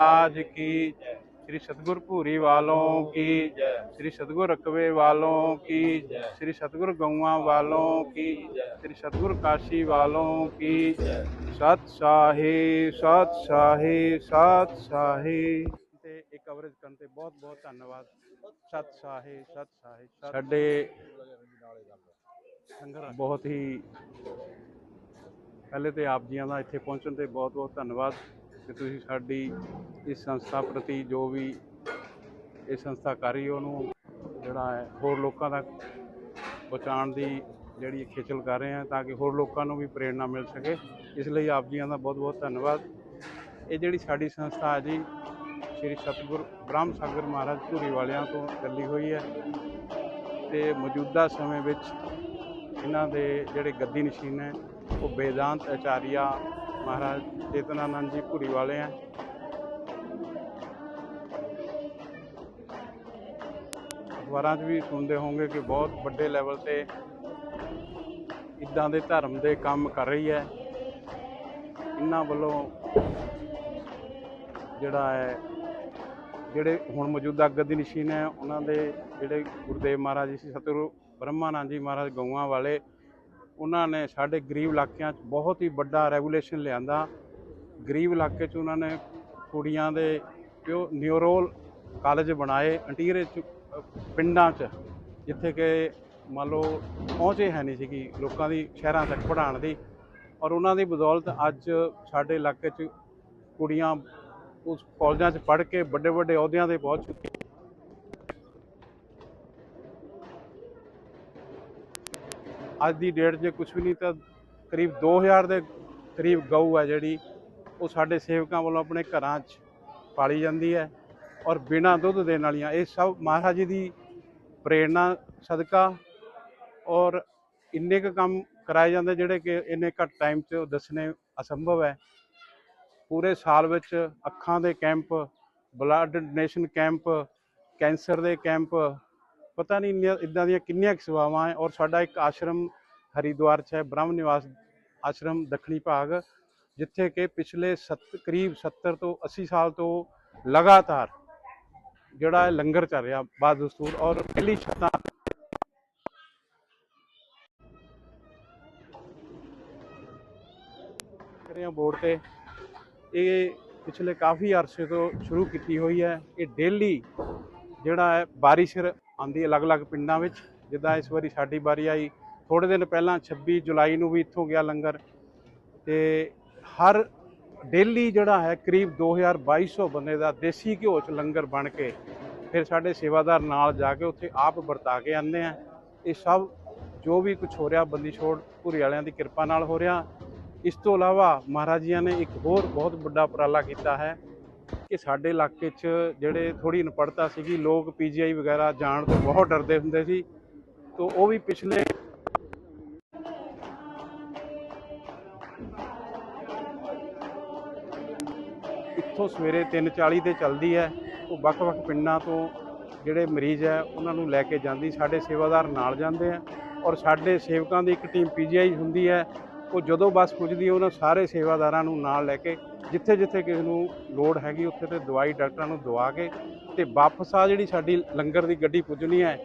आज की श्री सतगुरु पूरी वालों की श्री सतगुरु रकबे वालों की श्री सतगुरु गौवा वालों की श्री सतगुरु काशी वालों की सत शाही सत शाही सत शाही ਤੇ ਇਹ ਕਵਰੇਜ ਕਰਨ ਤੇ ਬਹੁਤ ਬਹੁਤ ਧੰਨਵਾਦ ਸਤ ਸ਼ਾਹੀ ਸਤ ਸ਼ਾਹੀ ਸਾਡੇ ਬਹੁਤ ਹੀ ਪਹਿਲੇ ਤੇ ਆਪ ਜੀਆਂ ਦਾ ਇੱਥੇ ਪਹੁੰਚਣ ਤੇ ਬਹੁਤ ਬਹੁਤ ਧੰਨਵਾਦ ਕਿ ਤੁਸੀਂ ਸਾਡੀ ਇਸ ਸੰਸਥਾ ਪ੍ਰਤੀ ਜੋ ਵੀ ਇਹ ਸੰਸਥਾ ਕਰ ਰਹੀ ਉਹਨੂੰ ਜਿਹੜਾ ਹੈ, ਹੋਰ ਲੋਕਾਂ ਤੱਕ ਪਹੁੰਚਾਉਣ ਦੀ ਜਿਹੜੀ ਖੇਚਲ ਕਰ ਰਹੇ ਹਾਂ, ਤਾਂ ਕਿ ਹੋਰ ਲੋਕਾਂ ਨੂੰ ਵੀ ਪ੍ਰੇਰਣਾ ਮਿਲ ਸਕੇ। ਇਸ ਲਈ ਆਪ ਜੀਆਂ ਦਾ ਬਹੁਤ ਬਹੁਤ ਧੰਨਵਾਦ। ਇਹ ਜਿਹੜੀ ਸਾਡੀ ਸੰਸਥਾ ਹੈ ਜੀ, ਸ੍ਰੀ ਸਤਿਗੁਰ ਬ੍ਰਹਮ ਸਾਗਰ ਮਹਾਰਾਜ ਧੂਰੀ ਵਾਲਿਆਂ ਤੋਂ ਚੱਲੀ ਹੋਈ ਹੈ ਤੇ ਮੌਜੂਦਾ ਸਮੇਂ ਵਿੱਚ ਇਹਨਾਂ ਦੇ ਜਿਹੜੇ ਗੱਦੀ ਨਸ਼ੀਨ ਹੈ, ਉਹ ਬੇਦਾਂਤ ਆਚਾਰੀਆ ਮਹਾਰਾਜ ਚੇਤਨਾਨੰਦ ਜੀ ਭੂਰੀ ਵਾਲੇ ਹੈ ਅਖਬਾਰਾਂ 'ਚ ਵੀ ਸੁਣਦੇ ਹੋਵੋਗੇ ਕਿ ਬਹੁਤ ਵੱਡੇ ਲੈਵਲ ਤੇ ਇਦਾਂ ਦੇ ਧਰਮ ਦੇ ਕੰਮ ਕਰ ਰਹੀ ਹੈ। ਇਹਨਾਂ ਵੱਲੋਂ ਜਿਹੜਾ ਹੈ, ਜਿਹੜੇ ਹੁਣ ਮੌਜੂਦਾ ਗੱਦੀ ਨਸ਼ੀਨ ਹੈ, ਉਹਨਾਂ ਦੇ ਜਿਹੜੇ ਗੁਰਦੇਵ ਮਹਾਰਾਜ ਜੀ ਸੀ ਸਤਿਗੁਰੂ ਬ੍ਰਹਮਾਨੰਦ ਜੀ ਮਹਾਰਾਜ ਗਊਆਂ ਵਾਲੇ ਉਹਨਾਂ ਨੇ ਸਾਡੇ ਗਰੀਬ ਇਲਾਕਿਆਂ 'ਚ ਬਹੁਤ ਹੀ ਵੱਡਾ ਰੈਗੂਲੇਸ਼ਨ ਲਿਆਂਦਾ। ਗਰੀਬ ਇਲਾਕੇ 'ਚ ਉਹਨਾਂ ਨੇ ਕੁੜੀਆਂ ਦੇ ਪਿਓ ਨਿਊਰੋਲ ਕਾਲਜ ਬਣਾਏ ਅੰਟੀਰੇ 'ਚ ਪਿੰਡਾਂ 'ਚ, ਜਿੱਥੇ ਕਿ ਮੰਨ ਲਓ ਪਹੁੰਚੇ ਹੈ ਨਹੀਂ ਸੀਗੀ ਲੋਕਾਂ ਦੀ ਸ਼ਹਿਰਾਂ ਤੱਕ ਪੜ੍ਹਾਉਣ ਦੀ। ਔਰ ਉਹਨਾਂ ਦੀ ਬਦੌਲਤ ਅੱਜ ਸਾਡੇ ਇਲਾਕੇ 'ਚ ਕੁੜੀਆਂ ਉਸ ਕਾਲਜਾਂ 'ਚ ਪੜ੍ਹ ਕੇ ਵੱਡੇ ਵੱਡੇ ਅਹੁਦਿਆਂ ਤੇ ਪਹੁੰਚ ਚੁੱਕੀ ਅੱਜ ਦੀ ਡੇਟ 'ਚ ਕੁਝ ਵੀ ਨਹੀਂ ਤਾਂ ਕਰੀਬ 2000 ਦੇ ਕਰੀਬ ਗਊ ਹੈ ਜਿਹੜੀ, ਉਹ ਸਾਡੇ ਸੇਵਕਾਂ ਵੱਲੋਂ ਆਪਣੇ ਘਰਾਂ 'ਚ ਪਾਲੀ ਜਾਂਦੀ ਹੈ ਔਰ ਬਿਨਾਂ ਦੁੱਧ ਦੇਣ ਵਾਲੀਆਂ। ਇਹ ਸਭ ਮਹਾਰਾਜ ਜੀ ਦੀ ਪ੍ਰੇਰਣਾ, ਸਦਕਾ ਔਰ ਇੰਨੇ ਕੁ ਕੰਮ ਕਰਾਏ ਜਾਂਦੇ ਜਿਹੜੇ ਕਿ ਇੰਨੇ ਘੱਟ ਟਾਈਮ 'ਚ ਦੱਸਣੇ ਅਸੰਭਵ ਹੈ। ਪੂਰੇ ਸਾਲ ਵਿੱਚ ਅੱਖਾਂ ਦੇ camp, blood donation camp, cancer ਦੇ ਕੈਂਪ ਪਤਾ ਨਹੀਂ ਇੰਨੀਆਂ ਇਦਾਂ ਦੀਆਂ ਕਿੰਨੀਆਂ ਕੁ ਸੇਵਾਵਾਂ ਹੈ ਔਰ ਸਾਡਾ ਇੱਕ ਆਸ਼ਰਮ ਹਰਿਦੁਆਰ 'ਚ ਹੈ, ਬ੍ਰਹਮ ਨਿਵਾਸ ਆਸ਼ਰਮ, ਦੱਖਣੀ ਭਾਗ, ਜਿੱਥੇ ਕਿ ਪਿਛਲੇ ਸੱਤ ਕਰੀਬ 70 ਤੋਂ 80 ਸਾਲ ਤੋਂ ਲਗਾਤਾਰ ਜਿਹੜਾ ਹੈ ਲੰਗਰ ਚੱਲ ਰਿਹਾ ਬਾਦ ਦਸਤੂਰ ਔਰ ਪਹਿਲੀ ਛੱਤਾਂ ਰਿਹਾ ਬੋਰਡ ਤੇ। ਇਹ ਪਿਛਲੇ ਕਾਫੀ ਅਰਸੇ ਤੋਂ ਸ਼ੁਰੂ ਕੀਤੀ ਹੋਈ ਹੈ। ਇਹ ਡੇਲੀ ਜਿਹੜਾ ਹੈ ਬਾਰਿਸ਼ ਆਂਦੀ ਅਲੱਗ-ਅਲੱਗ ਪਿੰਡਾਂ ਵਿੱਚ। ਜਿੱਦਾਂ ਇਸ ਵਾਰੀ ਸਾਡੀ ਵਾਰੀ ਆਈ ਥੋੜੇ ਦਿਨ ਪਹਿਲਾਂ 26 ਜੁਲਾਈ ਨੂੰ ਵੀ ਇੱਥੋਂ ਗਿਆ ਲੰਗਰ। ਤੇ ਹਰ ਡੇਲੀ ਜਿਹੜਾ ਹੈ ਕਰੀਬ 2200 ਬੰਦੇ ਦਾ ਦੇਸੀ ਘਿਓ ਚ ਲੰਗਰ ਬਣ ਕੇ ਫਿਰ ਸਾਡੇ ਸੇਵਾਦਾਰ ਨਾਲ ਜਾ ਕੇ ਉੱਥੇ ਆਪ ਵਰਤਾ ਕੇ ਆਉਂਦੇ ਆ। ਇਹ ਸਭ ਜੋ ਵੀ ਕੁਝ ਹੋ ਰਿਹਾ ਬੰਦੀ ਛੋੜ ਭੂਰੀ ਵਾਲਿਆਂ ਦੀ ਕਿਰਪਾ ਨਾਲ ਹੋ ਰਿਹਾ। ਇਸ ਤੋਂ ਇਲਾਵਾ ਮਹਾਰਾਜ ਜੀਆਂ ਨੇ ਇੱਕ ਹੋਰ ਬਹੁਤ ਵੱਡਾ ਉਪਰਾਲਾ ਕੀਤਾ ਹੈ। ਕਿ ਸਾਡੇ ਇਲਾਕੇ 'ਚ ਜਿਹੜੇ ਥੋੜੀ ਅਨਪੜ੍ਹਤਾ ਸੀਗੀ, ਲੋਕ ਪੀਜੀਆਈ ਵਗੈਰਾ ਜਾਣ ਤੋਂ ਬਹੁਤ ਡਰਦੇ ਹੁੰਦੇ ਸੀ। ਤੋਂ ਉਹ ਵੀ ਪਿਛਲੇ ਇੱਥੋਂ ਸਵੇਰੇ 3:40 ਤੇ ਚੱਲਦੀ ਹੈ। ਉਹ ਵੱਖ-ਵੱਖ ਪਿੰਡਾਂ ਤੋਂ ਜਿਹੜੇ ਮਰੀਜ਼ ਹੈ, ਉਹਨਾਂ ਨੂੰ ਲੈ ਕੇ ਜਾਂਦੀ, ਸਾਡੇ ਸੇਵਾਦਾਰ ਨਾਲ ਜਾਂਦੇ ਆ ਔਰ ਸਾਡੇ ਸੇਵਕਾਂ ਦੀ ਇੱਕ ਟੀਮ ਪੀਜੀਆਈ ਹੁੰਦੀ ਹੈ। ਉਹ ਜਦੋਂ ਬੱਸ ਪੁੱਜਦੀ ਹੈ, ਉਹਨਾਂ ਸਾਰੇ ਸੇਵਾਦਾਰਾਂ ਨੂੰ ਨਾਲ ਲੈ ਕੇ ਜਿੱਥੇ ਜਿੱਥੇ ਕਿਸੇ ਨੂੰ ਲੋੜ ਹੈਗੀ, ਉੱਥੇ ਤੇ ਦਵਾਈ ਡਾਕਟਰਾਂ ਨੂੰ ਦਵਾ ਕੇ ਤੇ ਵਾਪਸ ਆ ਜਿਹੜੀ ਸਾਡੀ ਲੰਗਰ ਦੀ ਗੱਡੀ ਪੁੱਜਣੀ ਹੈ,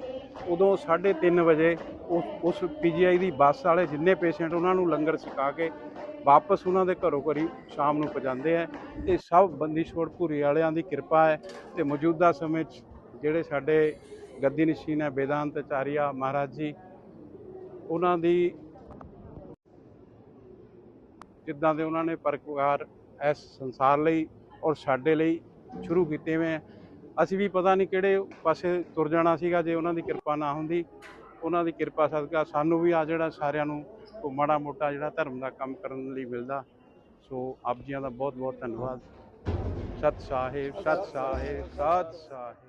ਉਦੋਂ 3:30 ਵਜੇ ਉਸ ਉਸ ਪੀਜੀਆਈ ਦੀ ਬੱਸ ਵਾਲੇ ਜਿੰਨੇ ਪੇਸ਼ੈਂਟ ਉਹਨਾਂ ਨੂੰ ਲੰਗਰ ਛਕਾ ਕੇ ਵਾਪਸ ਉਹਨਾਂ ਦੇ ਘਰੋਂ ਘਰੀ ਸ਼ਾਮ ਨੂੰ ਪਹੁੰਚਾਉਂਦੇ ਆ ਇਹ ਸਭ ਬੰਦੀ ਛੋੜ ਭੂਰੀ ਵਾਲਿਆਂ ਦੀ ਕਿਰਪਾ ਹੈ ਤੇ ਮੌਜੂਦਾ ਸਮੇਂ 'ਚ ਜਿਹੜੇ ਸਾਡੇ ਗੱਦੀ ਨਸ਼ੀਨ ਹੈ, ਬੇਦਾਂਤ ਆਚਾਰੀਆ ਮਹਾਰਾਜ ਜੀ, ਉਹਨਾਂ ਦੀ ਜਿੱਦਾਂ ਦੇ ਉਹਨਾਂ ਨੇ ਪਰਪਕਾਰ ਇਸ ਸੰਸਾਰ ਲਈ ਔਰ ਸਾਡੇ ਲਈ ਸ਼ੁਰੂ ਕੀਤੇ ਹੋਏ ਹੈ ਅਸੀਂ ਵੀ ਪਤਾ ਨਹੀਂ ਕਿਹੜੇ ਪਾਸੇ ਤੁਰ ਜਾਣਾ ਸੀਗਾ ਜੇ ਉਹਨਾਂ ਦੀ ਕਿਰਪਾ ਨਾ ਹੁੰਦੀ। ਉਹਨਾਂ ਦੀ ਕਿਰਪਾ ਸਦਕਾ ਸਾਨੂੰ ਵੀ ਆ ਜਿਹੜਾ ਸਾਰਿਆਂ ਨੂੰ ਕੋਈ ਮਾੜਾ ਮੋਟਾ ਜਿਹੜਾ ਧਰਮ ਦਾ ਕੰਮ ਕਰਨ ਲਈ ਮਿਲਦਾ। ਸੋ ਆਪ ਜੀਆਂ ਦਾ ਬਹੁਤ ਬਹੁਤ ਧੰਨਵਾਦ। ਸਤ ਸਾਹਿਬ ਸਤ ਸਾਹਿਬ ਸਤ ਸਾਹਿਬ